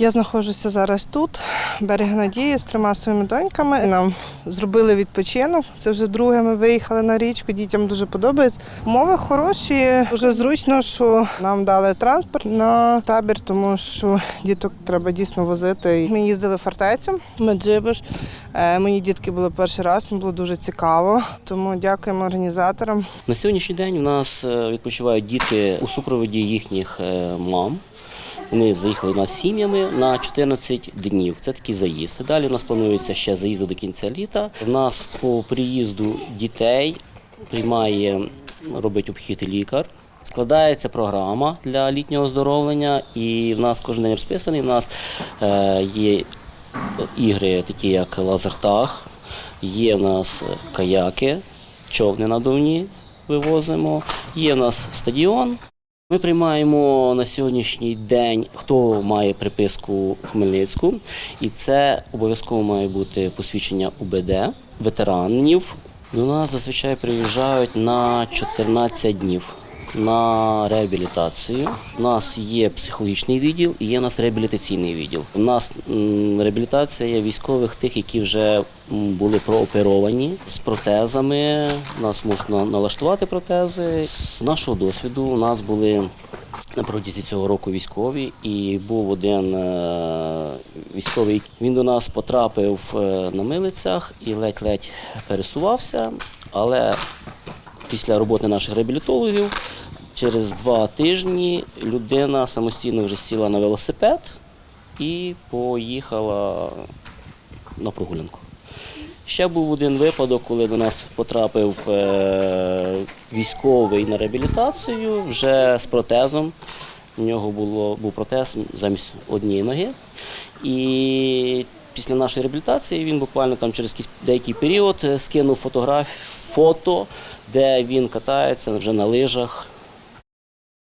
Я знаходжуся зараз тут, берег Надії, з трьома своїми доньками. Нам зробили відпочинок. Це вже друге. Ми виїхали на річку. Дітям дуже подобається. Умови хороші. Дуже зручно, що нам дали транспорт на табір, тому що діток треба дійсно возити. Ми їздили фортецю Меджибиш. Е, Мої дітки були перший раз, їм було дуже цікаво. Тому дякуємо організаторам. На сьогоднішній день в нас е, відпочивають діти у супроводі їхніх е, мам. Вони заїхали нас сім'ями на 14 днів. Це такий заїзд. Далі у нас планується ще заїзди до кінця літа. У нас по приїзду дітей приймає, робить обхід лікар. Складається програма для літнього оздоровлення, і в нас кожен день розписаний. У нас е, є ігри, такі як лазертаг, є в нас каяки, човни надувні вивозимо, є в нас стадіон. Ми приймаємо на сьогоднішній день, хто має приписку Хмельницьку, і це обов'язково має бути посвідчення УБД ветеранів. До нас зазвичай приїжджають на 14 днів на реабілітацію. У нас є психологічний відділ і є у нас реабілітаційний відділ. У нас реабілітація військових тих, які вже були прооперовані з протезами. Нас можна налаштувати протези. З нашого досвіду у нас були на протязі цього року військові, і був один е, військовий. Він до нас потрапив е, на милицях і ледь-ледь пересувався, але після роботи наших реабілітологів через два тижні людина самостійно вже сіла на велосипед і поїхала на прогулянку. Ще був один випадок, коли до нас потрапив е, військовий на реабілітацію вже з протезом. У нього було, був протез замість однієї ноги. І після нашої реабілітації він буквально там через деякий період е, скинув фотограф, фото, де він катається вже на лижах